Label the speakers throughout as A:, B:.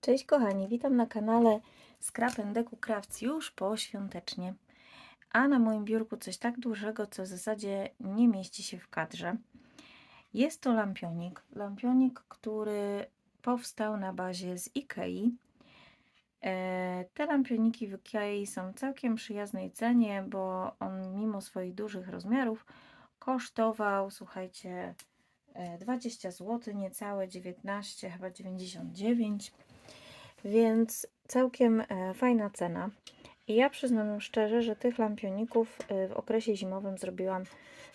A: Cześć kochani, witam na kanale Scrap and Deco Crafts już po świątecznie. A na moim biurku coś tak dużego, co w zasadzie nie mieści się w kadrze. Jest to lampionik. Lampionik, który powstał na bazie z Ikei. E, Te lampioniki w Ikei są całkiem przyjaznej cenie, bo on mimo swoich dużych rozmiarów kosztował, słuchajcie, e, 20 zł, niecałe 19, chyba 99 więc całkiem e, fajna cena. I ja przyznam szczerze, że tych lampioników e, w okresie zimowym zrobiłam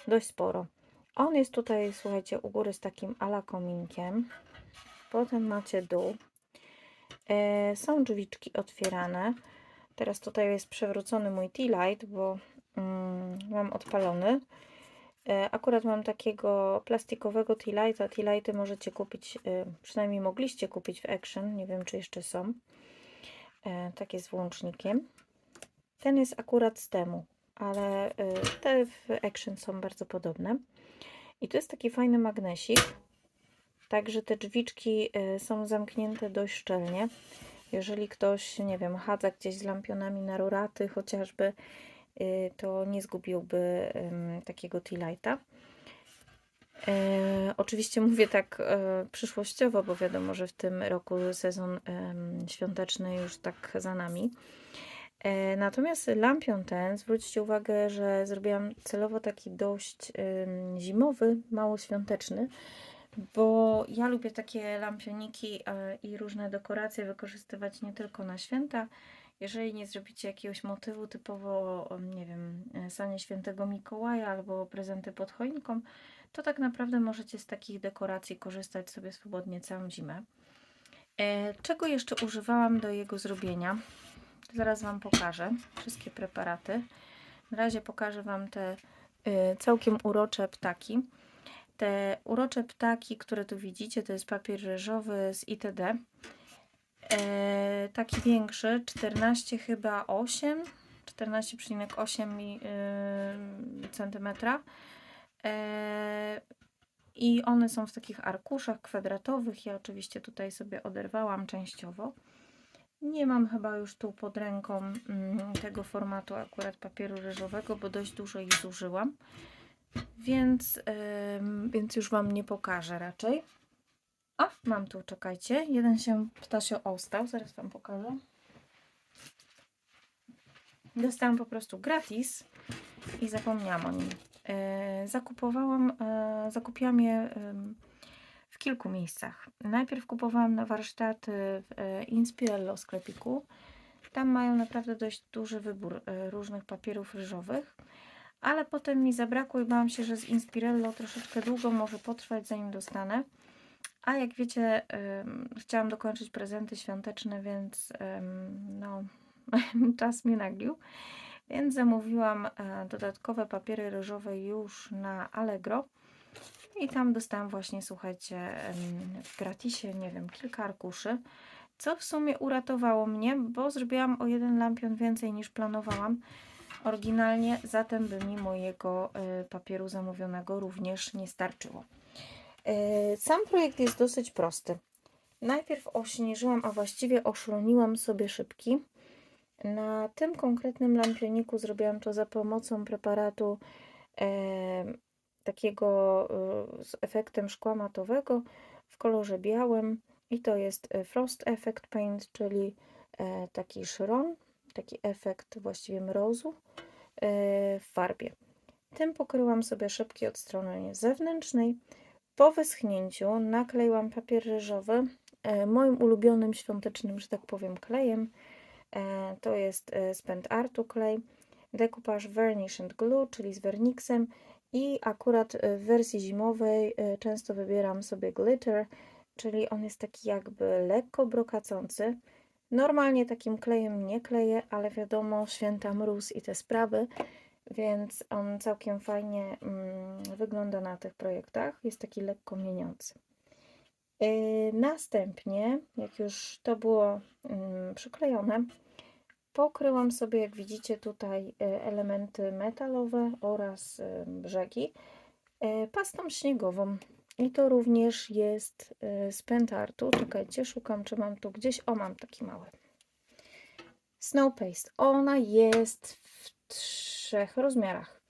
A: dość sporo. On jest tutaj, słuchajcie, u góry z takim ala kominkiem. Potem macie dół. E, są drzwiczki otwierane. Teraz tutaj jest przewrócony mój tea light, bo mm, mam odpalony. E, Akurat mam takiego plastikowego tea lighta. Tea lighty możecie kupić, e, przynajmniej mogliście kupić w Action. Nie wiem, czy jeszcze są. E, Takie z włącznikiem. Ten jest akurat z temu, ale te w Action są bardzo podobne. I to jest taki fajny magnesik. Także te drzwiczki są zamknięte dość szczelnie. Jeżeli ktoś, nie wiem, chadza gdzieś z lampionami na ruraty chociażby, to nie zgubiłby takiego tea lighta. E, oczywiście mówię tak e, przyszłościowo, bo wiadomo, że w tym roku sezon świąteczny już tak za nami. Natomiast lampion ten, zwróćcie uwagę, że zrobiłam celowo taki dość zimowy, mało świąteczny, bo ja lubię takie lampioniki i różne dekoracje wykorzystywać nie tylko na święta. Jeżeli nie zrobicie jakiegoś motywu typowo, nie wiem, e, sanie świętego Mikołaja albo prezenty pod choinką, to tak naprawdę możecie z takich dekoracji korzystać sobie swobodnie całą zimę. E, Czego jeszcze używałam do jego zrobienia? Zaraz Wam pokażę wszystkie preparaty. Na razie pokażę Wam te y, całkiem urocze ptaki. Te urocze ptaki, które tu widzicie, to jest papier ryżowy z ITD. E, taki większy, 14 chyba 8, 14,8 mi- y, centymetra. E, I one są w takich arkuszach kwadratowych. Ja oczywiście tutaj sobie oderwałam częściowo. Nie mam chyba już tu pod ręką mm, tego formatu akurat papieru ryżowego, bo dość dużo ich zużyłam. Więc, więc już Wam nie pokażę raczej. A, mam tu, czekajcie. Jeden się ptasio ostał, zaraz Wam pokażę. Dostałam po prostu gratis i zapomniałam o nim. E, zakupowałam, e, zakupiłam je w kilku miejscach. Najpierw kupowałam na warsztaty w e, Inspirello sklepiku. Tam mają naprawdę dość duży wybór różnych papierów ryżowych, ale potem mi zabrakło i bałam się, że z Inspirello troszeczkę długo może potrwać, zanim dostanę. A jak wiecie, chciałam dokończyć prezenty świąteczne, więc no, czas mnie naglił. Więc zamówiłam e, dodatkowe papiery ryżowe już na Allegro. I tam dostałam właśnie, słuchajcie, w gratisie, nie wiem, kilka arkuszy. Co w sumie uratowało mnie, bo zrobiłam o jeden lampion więcej niż planowałam oryginalnie, zatem by mi mojego e, papieru zamówionego również nie starczyło. E, Sam projekt jest dosyć prosty. Najpierw ośnieżyłam, a właściwie oszroniłam sobie szybki. Na tym konkretnym lampioniku zrobiłam to za pomocą preparatu e, takiego e, z efektem szkła matowego w kolorze białym i to jest e, Frost Effect Paint, czyli e, taki szron, taki efekt właściwie mrozu e, w farbie. Tym pokryłam sobie szybki od strony zewnętrznej. Po wyschnięciu nakleiłam papier ryżowy e, moim ulubionym świątecznym, że tak powiem, klejem. E, To jest e, z Pent Artu klej, dekupaż Varnish and Glue, czyli z werniksem i akurat w wersji zimowej często wybieram sobie glitter, czyli on jest taki jakby lekko brokacący. Normalnie takim klejem nie kleję, ale wiadomo, święta mróz i te sprawy, więc on całkiem fajnie mm, wygląda na tych projektach. Jest taki lekko mieniący. Yy, Następnie, jak już to było mm, przyklejone, pokryłam sobie, jak widzicie tutaj, y, elementy metalowe oraz y, brzegi y, pastą śniegową. I to również jest y, z Pentartu. Czekajcie, szukam, czy mam tu gdzieś. O, mam taki mały. Snow Paste. Ona jest w trzech rozmiarach.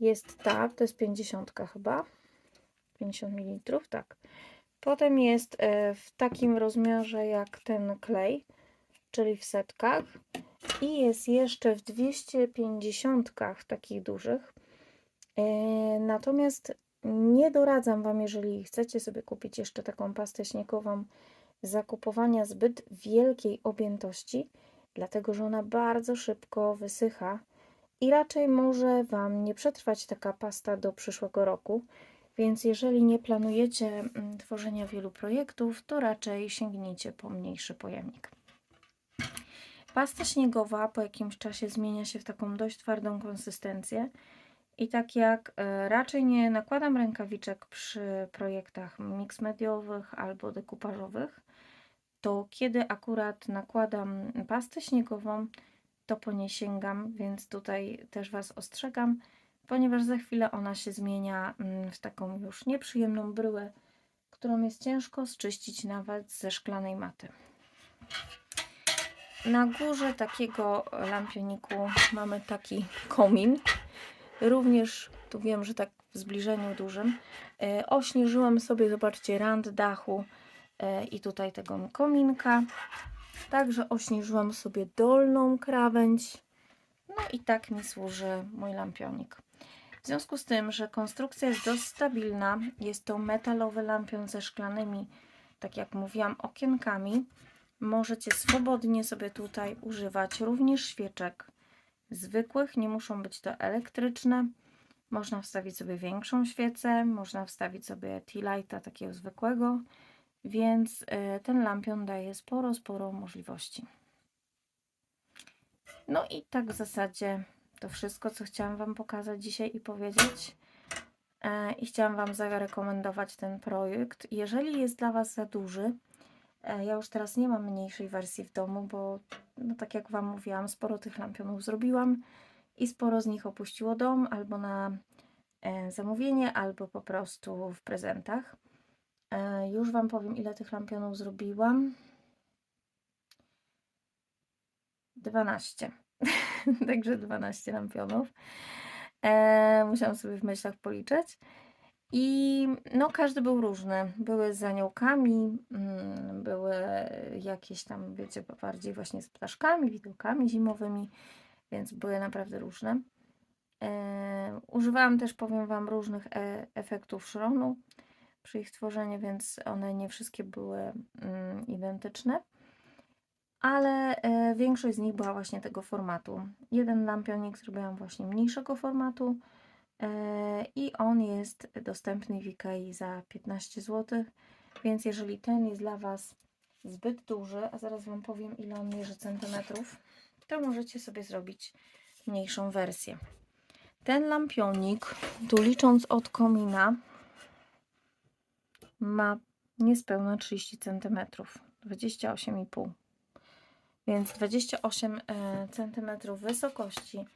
A: Jest ta, to jest 50 chyba. 50 ml, tak. Potem jest e, w takim rozmiarze jak ten klej, czyli w setkach. I jest jeszcze w 250 takich dużych. E, Natomiast nie doradzam Wam, jeżeli chcecie sobie kupić jeszcze taką pastę śniegową, zakupowania zbyt wielkiej objętości, dlatego że ona bardzo szybko wysycha i raczej może Wam nie przetrwać taka pasta do przyszłego roku. Więc jeżeli nie planujecie mm, tworzenia wielu projektów, to raczej sięgnijcie po mniejszy pojemnik. Pasta śniegowa po jakimś czasie zmienia się w taką dość twardą konsystencję. I tak jak e, raczej nie nakładam rękawiczek przy projektach mix mediowych albo dekupażowych, to kiedy akurat nakładam pastę śniegową, to po nie sięgam, więc tutaj też Was ostrzegam, ponieważ za chwilę ona się zmienia mm, w taką już nieprzyjemną bryłę, którą jest ciężko zczyścić nawet ze szklanej maty. Na górze takiego lampioniku mamy taki komin. Również tu wiem, że tak w zbliżeniu dużym. E, Ośnieżyłam sobie, zobaczcie, rand dachu e, i tutaj tego kominka. Także ośnieżyłam sobie dolną krawędź. No i tak mi służy mój lampionik. W związku z tym, że konstrukcja jest dość stabilna, jest to metalowy lampion ze szklanymi, tak jak mówiłam, okienkami, możecie swobodnie sobie tutaj używać również świeczek zwykłych, nie muszą być to elektryczne. Można wstawić sobie większą świecę, można wstawić sobie tea lighta takiego zwykłego, więc y, ten lampion daje sporo, sporo możliwości. No i tak w zasadzie to wszystko, co chciałam Wam pokazać dzisiaj i powiedzieć. E, I chciałam Wam zarekomendować ten projekt. Jeżeli jest dla Was za duży, e, ja już teraz nie mam mniejszej wersji w domu, bo no tak jak Wam mówiłam, sporo tych lampionów zrobiłam i sporo z nich opuściło dom albo na e, zamówienie, albo po prostu w prezentach. E, Już Wam powiem, ile tych lampionów zrobiłam. 12. Także 12 lampionów. E, musiałam sobie w myślach policzyć. I no, każdy był różny. Były z aniołkami, mm, były jakieś tam, wiecie, bardziej właśnie z ptaszkami, widełkami zimowymi, więc były naprawdę różne. E, używałam też, powiem Wam, różnych e, efektów szronu przy ich tworzeniu, więc one nie wszystkie były mm, identyczne ale e, większość z nich była właśnie tego formatu. Jeden lampionik zrobiłam właśnie mniejszego formatu e, i on jest dostępny w Ikei za 15 zł, więc jeżeli ten jest dla Was zbyt duży, a zaraz Wam powiem ile on mierzy centymetrów, to możecie sobie zrobić mniejszą wersję. Ten lampionik, tu licząc od komina, ma niespełna 30 cm, 28,5 więc 28 cm wysokości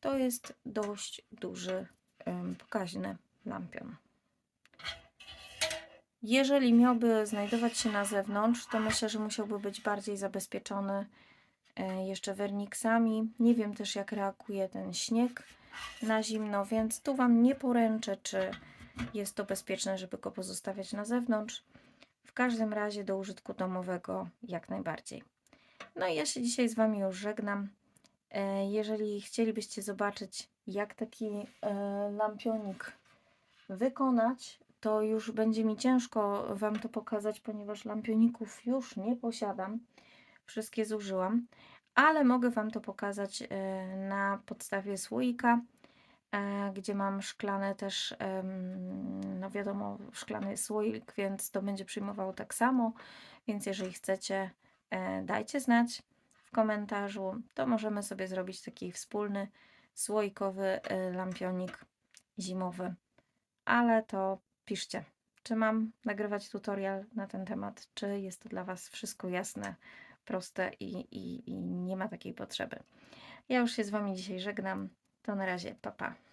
A: to jest dość duży, em, pokaźny lampion. Jeżeli miałby znajdować się na zewnątrz, to myślę, że musiałby być bardziej zabezpieczony e, jeszcze werniksami. Nie wiem też, jak reaguje ten śnieg na zimno, więc tu Wam nie poręczę, czy jest to bezpieczne, żeby go pozostawiać na zewnątrz. W każdym razie do użytku domowego jak najbardziej. No i ja się dzisiaj z Wami już żegnam. E, Jeżeli chcielibyście zobaczyć, jak taki e, lampionik wykonać, to już będzie mi ciężko Wam to pokazać, ponieważ lampioników już nie posiadam. Wszystkie zużyłam, ale mogę Wam to pokazać e, na podstawie słoika, gdzie mam szklane też, no wiadomo, szklany słoik, więc to będzie przyjmowało tak samo. Więc jeżeli chcecie, e, dajcie znać w komentarzu, to możemy sobie zrobić taki wspólny słoikowy e, lampionik zimowy. Ale to piszcie, czy mam nagrywać tutorial na ten temat, czy jest to dla Was wszystko jasne, proste i, i, i nie ma takiej potrzeby. Ja już się z Wami dzisiaj żegnam. To na razie, pa pa.